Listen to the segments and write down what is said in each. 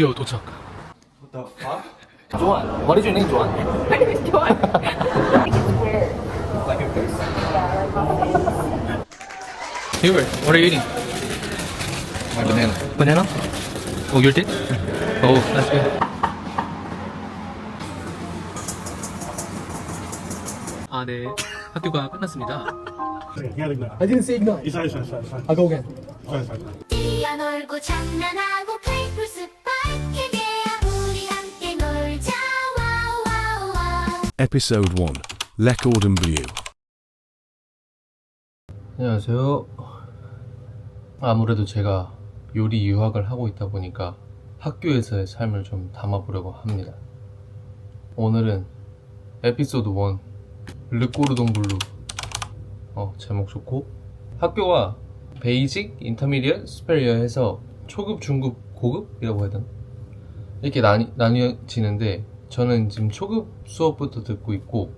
드디어 도착. What the fuck? 조한. What is your name, 조한? Like your face? Here, what are you eating? My banana. Banana? Oh, you did? Oh, that's good. 아, 네. 학교가 끝났습니다. I didn't say ignore. I'll go again. 이사 뛰어놀고 장난하고 Episode 1 Record and View. 안녕하세요. 아무래도 제가 요리 유학을 하고 있다 보니까 학교에서의 삶을 좀 담아보려고 합니다. 오늘은 에피소드 1 르꼬르동 블루 어 제목 좋고 학교가 베이직, 인터미디엇, 스페리어 해서 초급, 중급, 고급이라고 해야 되나? 이렇게 나뉘, 나뉘어지는데 저는 지금 초급 수업부터 듣고 있고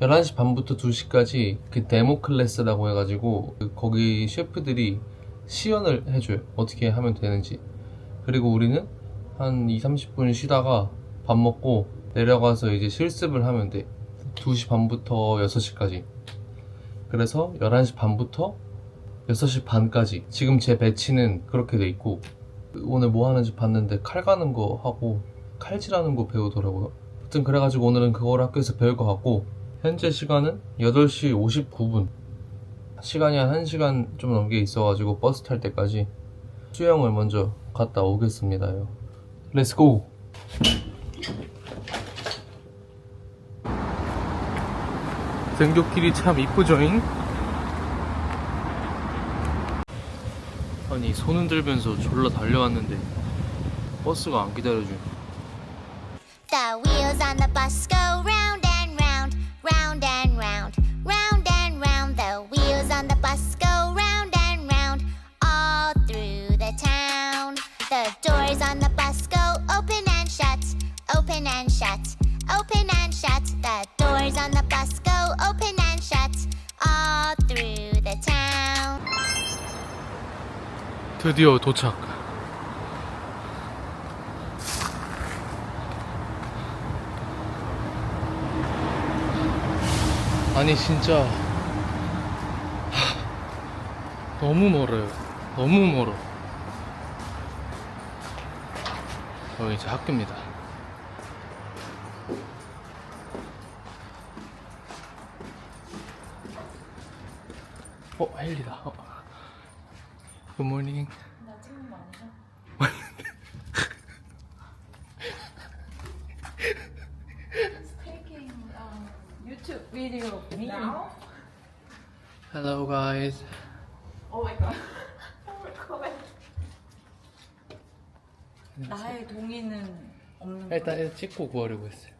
11시 반부터 2시까지 그 데모 클래스라고 해가지고 그 거기 셰프들이 시연을 해줘요. 어떻게 하면 되는지. 그리고 우리는 한 2, 30분 쉬다가 밥 먹고 내려가서 이제 실습을 하면 돼. 2시 반부터 6시까지. 그래서 11시 반부터 6시 반까지. 지금 제 배치는 그렇게 돼 있고 오늘 뭐 하는지 봤는데 칼 가는 거 하고 칼질하는 거 배우더라고요. 아무튼 그래가지고 오늘은 그걸 학교에서 배울 것 같고 현재 시간은 8시 59분. 시간이 한 1시간 좀 넘게 있어가지고 버스 탈 때까지 수영을 먼저 갔다 오겠습니다요. 렛츠 고! 등굣길이 참 이쁘죠잉? 아니 손 흔 들면서 졸라 달려왔는데 버스가 안 기다려줘. The wheels on the bus go round and round, round and round, round and round. The wheels on the bus go round and round, all through the town. The doors on the bus go open and shut, open and shut, open and shut. The doors on the bus go open and shut, all through the town. 드디어 도착. 아니 진짜 하, 너무 멀어요. 너무 멀어. 여기 이제 학교입니다. 어, 헬리다. 어. 굿모닝. taking um, YouTube video of me now. Hello guys. Oh my god. Oh my god. 나의 동의는 없는 거. 일단 일단 찍고 구하려고 했어요.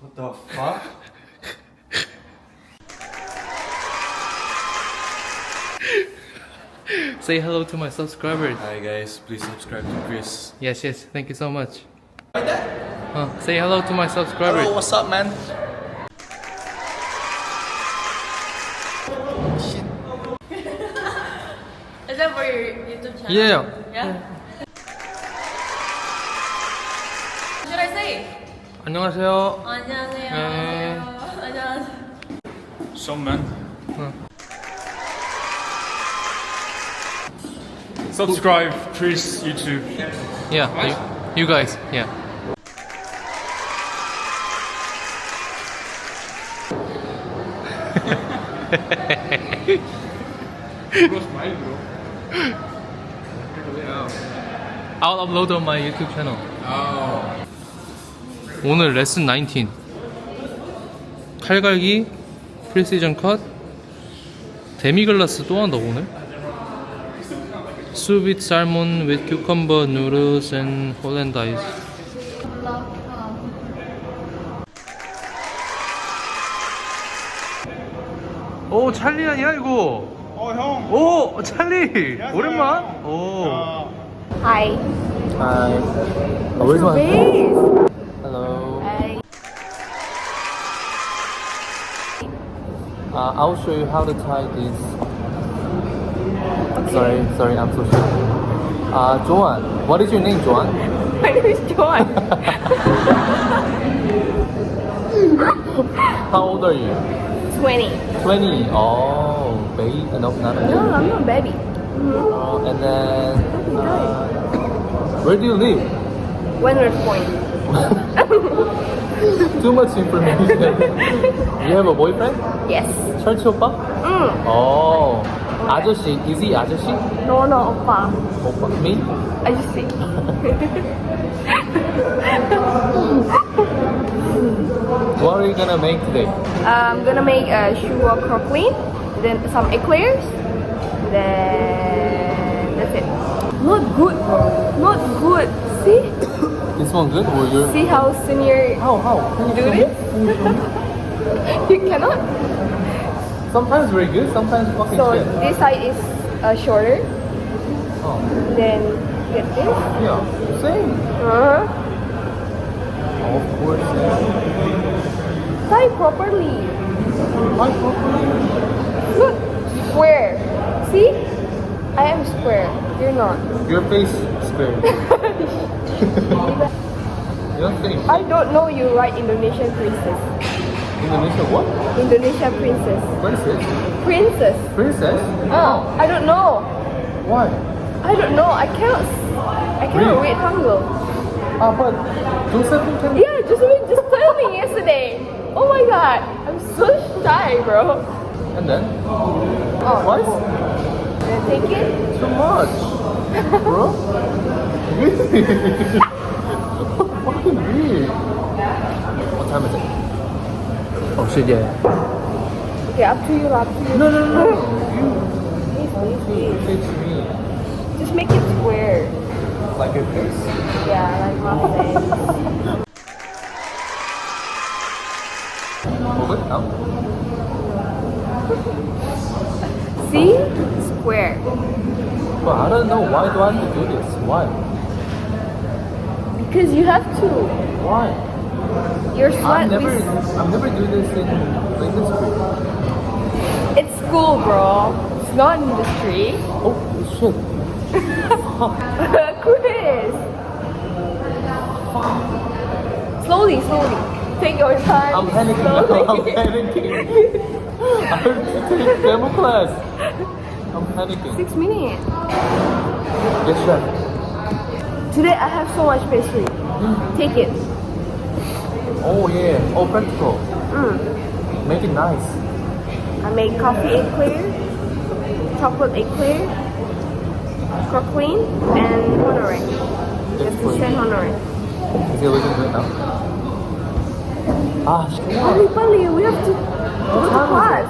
What the fuck? Say hello to my subscribers. Hi guys, please subscribe to Chris. Yes, yes. Thank you so much. Uh, say hello to my subscribers. what's up man? Is that for your YouTube channel? Yeah. Yeah. Should I say? 안녕하세요. 안녕하세요. 네. 안녕하세요. So man Subscribe Chris YouTube Yeah. You, you guys. Yeah. I'll upload on my YouTube channel. 오늘 레슨 19. 칼갈기, 프리시전 컷, 데미글라스 또 한다 오늘. Sous salmon with cucumber noodles and hollandaise. 오 찰리 아니야 이거? 어 형. 오 찰리 안녕하세요. 오랜만. 오. 야, Hi. Hi. Oh, where's my Base. Hello. Hi. Uh, I'll show you how to tie this. Sorry, sorry, I'm so sorry. Uh, Joan, what is your name, Joan? My name is Joan. How old are you? 20. 20. Oh, baby. Uh, no, not a baby. No, I'm not baby. Oh, and then, uh, where do you live? Wentworth Point. Too much information. you have a boyfriend? Yes. 철치 오빠? 응. Oh, 아저씨. Is he 아저씨? No, no, 오빠. 오빠. Me? 아저씨. gonna make today? I'm gonna make a sugar croquette, then some eclairs, then that's it. Not good, bro. Not good. See? This one good? Or you're... See how senior How, how? Can you do show this? you cannot. Sometimes very good, sometimes fucking So shit. this side is uh, shorter. Oh, Then get this. yeah, same. Uh-huh. Of course. Tie properly. My properly. Look, square. See? I am square. You're not. Your face square. Your face. I don't know you right Indonesian princess. Indonesia what? Indonesia princess. Princess? Princess. Princess? Oh, I don't know. Why? I don't know. I cannot. I cannot Really? read Hangul. Ah, but Josephine can... Yeah, just just tell me yesterday. Oh my god, I'm so shy, bro. And then? Oh, Twice? Then take it. Too much. Bro? Really? Fucking weird. What time is it? Oh shit, yeah. Okay, up to you, up to you. No, no, no. You Please, please, please. Just make it square. Like your face. Yeah, like my face. Now? See? Square. But I don't know. Why do I have to do this? Why? Because you have to. Why? Your sweat never. I've never do this in industry. It's school, bro. It's not industry. Oh shit. Chris. Slowly, slowly. Take your time. I'm panicking now. I'm panicking. I have to take demo class. I'm panicking. Six minutes. Yes, chef. Today I have so much pastry. Take it. Oh yeah. Oh, practical. Mm. Make it nice. I made coffee eclair, chocolate eclair, croquette, and honore. Just to send honore. Is it looking good now? Ah, shit. Pali, Pali, we have to go to time is class.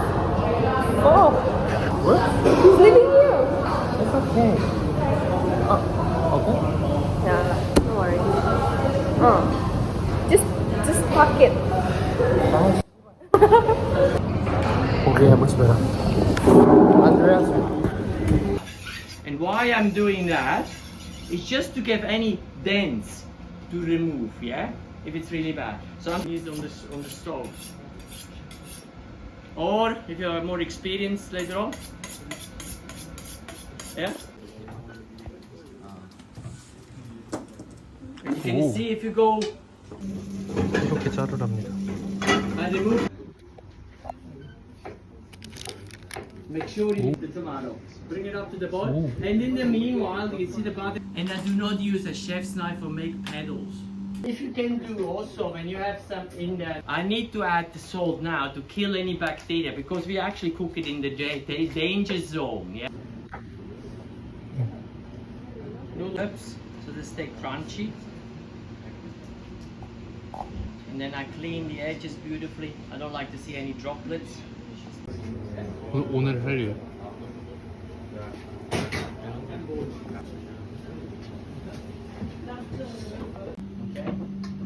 Oh. What? He's leaving you. It's okay. Oh, okay. No, no, don't worry. Oh. Just, just tuck it. Nice. okay, much better. Andreas. And why I'm doing that is just to get any dents to remove, yeah? if it's really bad. So I'm used on the, on the stove. Or if you are more experienced later on. Yeah? And you can Ooh. see if you go. I remove. Make sure you eat the tomato. Bring it up to the boil. And in the meanwhile, you can see the bottom. And I do not use a chef's knife or make paddles. If you can do also when you have some in there, I need to add the salt now to kill any bacteria because we actually cook it in the da- da- danger zone. Yeah. Oops. So they stay crunchy. And then I clean the edges beautifully. I don't like to see any droplets. 오늘 할 일.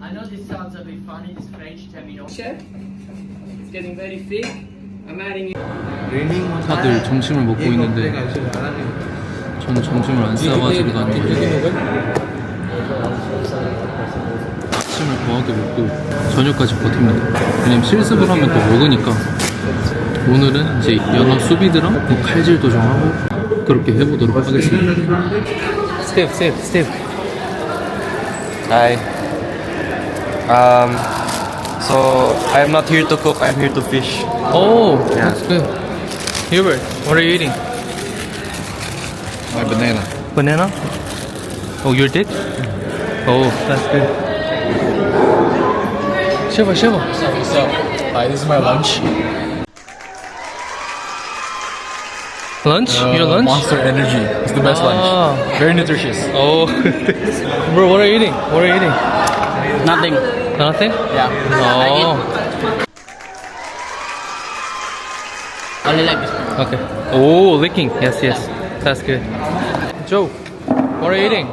I know this sounds a bit funny, this French terminology. It's getting very thick. I'm adding it. 다들 점심을 먹고 있는데 저는 점심을 안 싸가지고 다니는데 아침을 거하게 먹고 저녁까지 버팁니다 왜냐면 실습을 하면 또 먹으니까 오늘은 이제 연어 수비드랑 뭐 칼질도 좀 하고 그렇게 해보도록 하겠습니다. 스텝, 스텝, 스텝. Hi. Um, so I'm not here to cook. I'm here to fish. Oh, Yeah. that's good. Hubert, what are you eating? My banana. Banana? Oh, your dick? Oh, that's good. Shiva, Shiva. What's up? Hi, this is my lunch. Lunch? your lunch? Monster Energy. It's the best Ah. lunch. Very nutritious. Oh, bro, what are you eating? What are you eating? Nothing. Nothing? Yeah. Oh, Only like this. okay. Oh, licking. Yes, yes. That's good. Joe, what are you eating?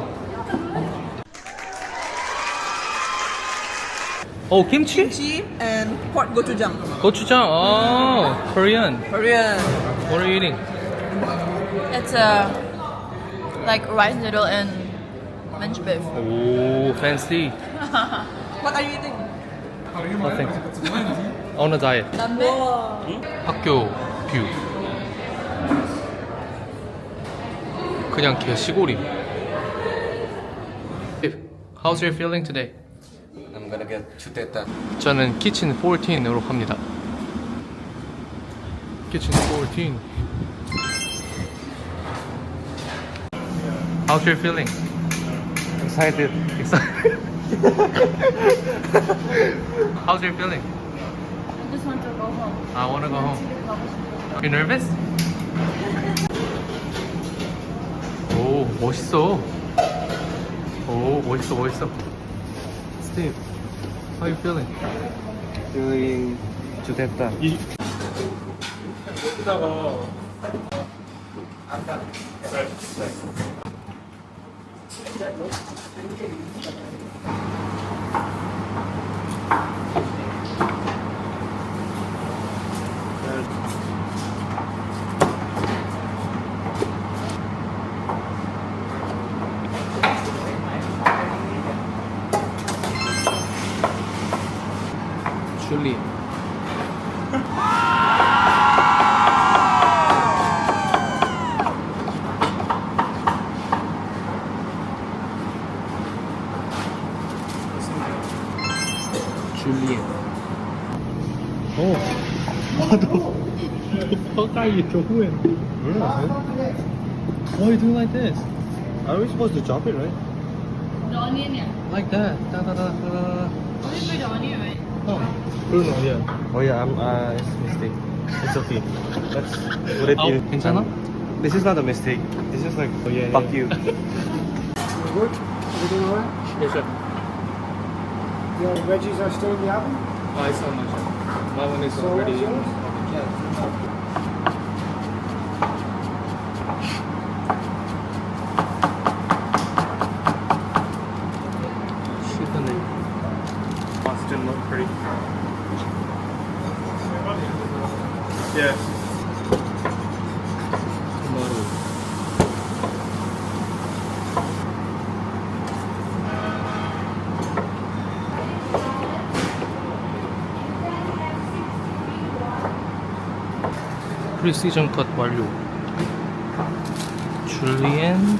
Oh, kimchi? kimchi and pork gochujang. Gochujang. Oh, Korean. Korean. What are you eating? It's a like rice noodle and mince beef. Oh, fancy. What are you eating? Nothing. On a diet. 학교 뷰. 그냥 개 시골임. How's your feeling today? I'm gonna get chuteta. 저는 키친 14으로 합니다. 키친 14. How's your feeling? Excited. Excited. How's your feeling? I just want to go home. I wanna go home. You nervous? 오 멋있어. 오 멋있어 멋있어. Steve, how you feeling? Feeling chuteta. 줄리. 見てる。 줄리엣. 오. 아, 너, 너 fuck are you doing? Why are you doing like this? Are we supposed to chop it, right? The onion, yeah. Like that. Da da da da da. Only for the onion, right? Oh, Bruno, yeah. Oh yeah, I'm. Uh, it's a mistake. It's okay. Let's put it Oh, in. 괜찮아? This is not a mistake. This is like. Oh, yeah, fuck yeah. you. Yes, sir. Your veggies are still in the oven? Oh, it's not much. My one is So already. 프리시전 컷 완료. 줄리엔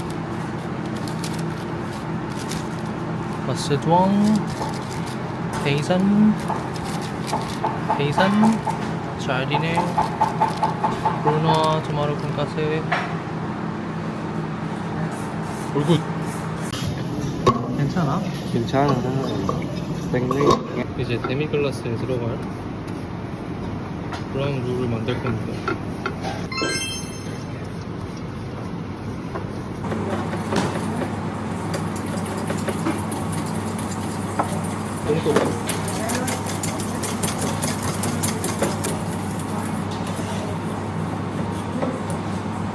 마세두앙 페이산 페이산 자리네 브루노 토마토 돈까스 얼굴 괜찮아? 괜찮아. 땡땡. 이제 데미글라스에 들어갈 브라운 룰을 만들 겁니다. 똥도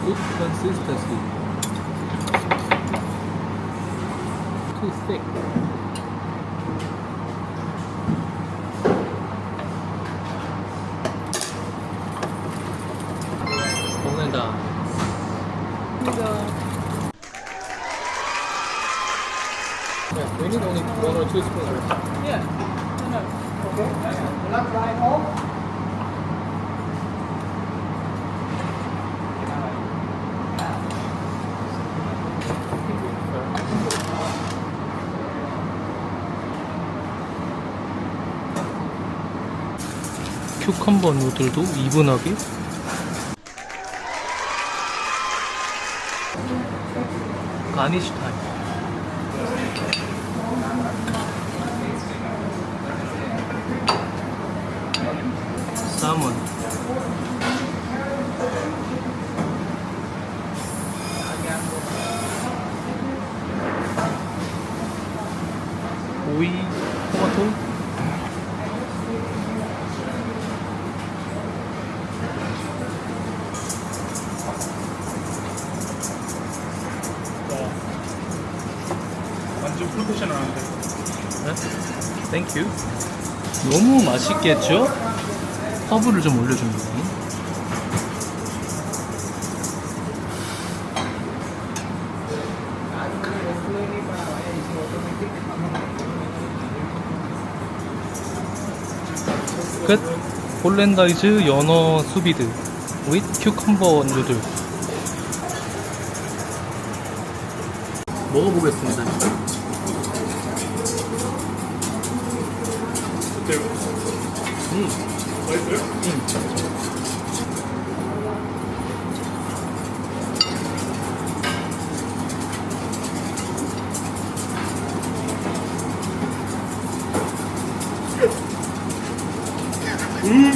Good consistency. Too thick. 먹는다. Yeah, we need only one or two spoons. Yeah. Okay. We're not flying home? 큐컴버 누들도 이분하게? 가니쉬 타임 완전 프로페셔널한데. 네? 땡큐 너무 맛있겠죠? 허브를 좀 올려줍니다 끝 홀랜다이즈 연어 수비드 with 큐컴버 누들 먹어보겠습니다 Who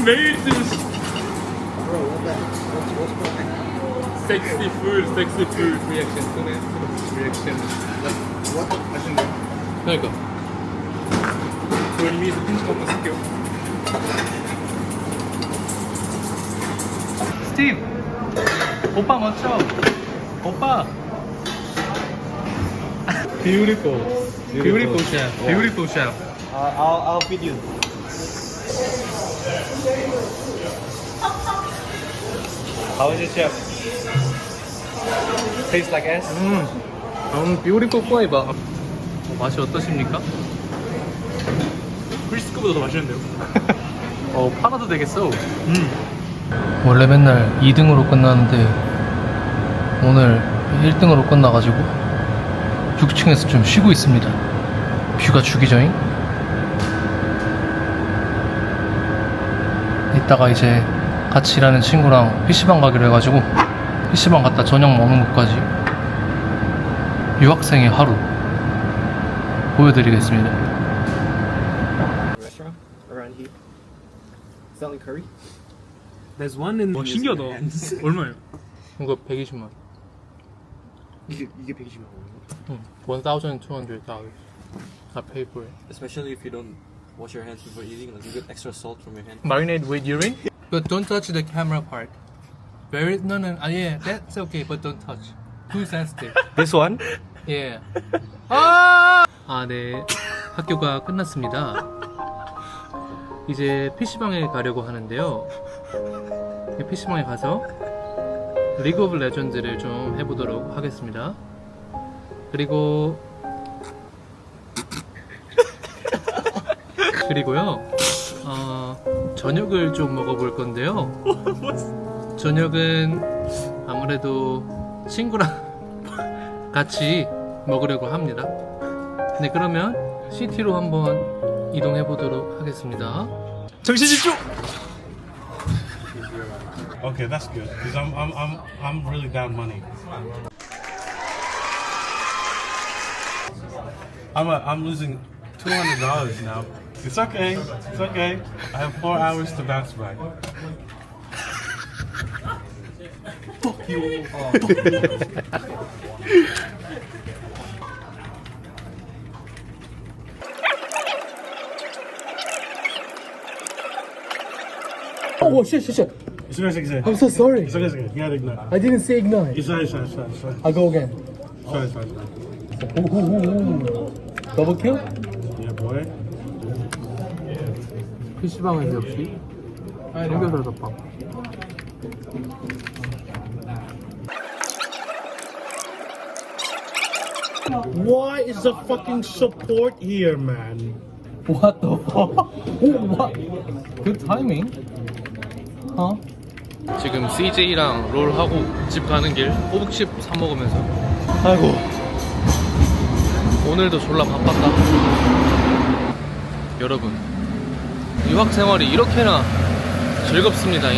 made this? Bro, made this? Sexy food, sexy food reaction. そね、reaction. What? 何か。それ見えてピンチすけ。 오빠 먼저 오빠 beautiful beautiful chef beautiful chef I'll, I'll feed you. How is it, chef? Tastes like ass? 음, 음 beautiful flavor 어, 맛이 어떠십니까? 크리스크보다 더 맛있는데요? 어 팔아도 되겠어 음. 원래 맨날 2등으로 끝나는데 오늘 1등으로 끝나가지고 6층에서 좀 쉬고 있습니다 뷰가 죽이죠잉 이따가 이제 같이 일하는 친구랑 PC방 가기로 해가지고 PC방 갔다 저녁 먹는 것까지 유학생의 하루 보여드리겠습니다 Restaurant around here. Selling curry? There's one in. 와 신기하다. 얼마예요? 이거 120만 이게, 이게 120만 원. $1,200 I pay for it Especially if you don't wash your hands before eating, like you get extra salt from your hand. Marinate with urine? But don't touch the camera part Very, no no, ah, yeah, that's okay but don't touch Too sensitive This one? Yeah 아! 아, 네 학교가 끝났습니다 이제 PC방에 가려고 하는데요 이 PC방에 가서 리그 오브 레전드를 좀 해보도록 하겠습니다. 그리고 그리고요 어, 저녁을 좀 먹어볼 건데요. 저녁은 아무래도 친구랑 같이 먹으려고 합니다. 네 그러면 시티로 한번 이동해 보도록 하겠습니다. 정신 집중. Okay, that's good because I'm I'm I'm I'm really down money. I'm a, I'm losing two hundred dollars now. It's okay. It's okay. I have four hours to bounce back. Oh shit shit shit It's okay. It's okay. I'm so sorry It's okay. It's okay. You gotta ignore. I didn't say ignite It's fine. It's fine. It's fine. It's fine. I'll go again It's fine. It's fine. It's fine. 더블 킬? Yeah, boy. PC방에서 역시 삼겹살 덮밥 Why is the fucking support here, man? What the fuck? Oh, what? Good timing. 어? 지금 CJ랑 롤하고 집 가는 길 호북칩 사 먹으면서. 아이고. 오늘도 졸라 바빴다. 여러분 유학 생활이 이렇게나 즐겁습니다.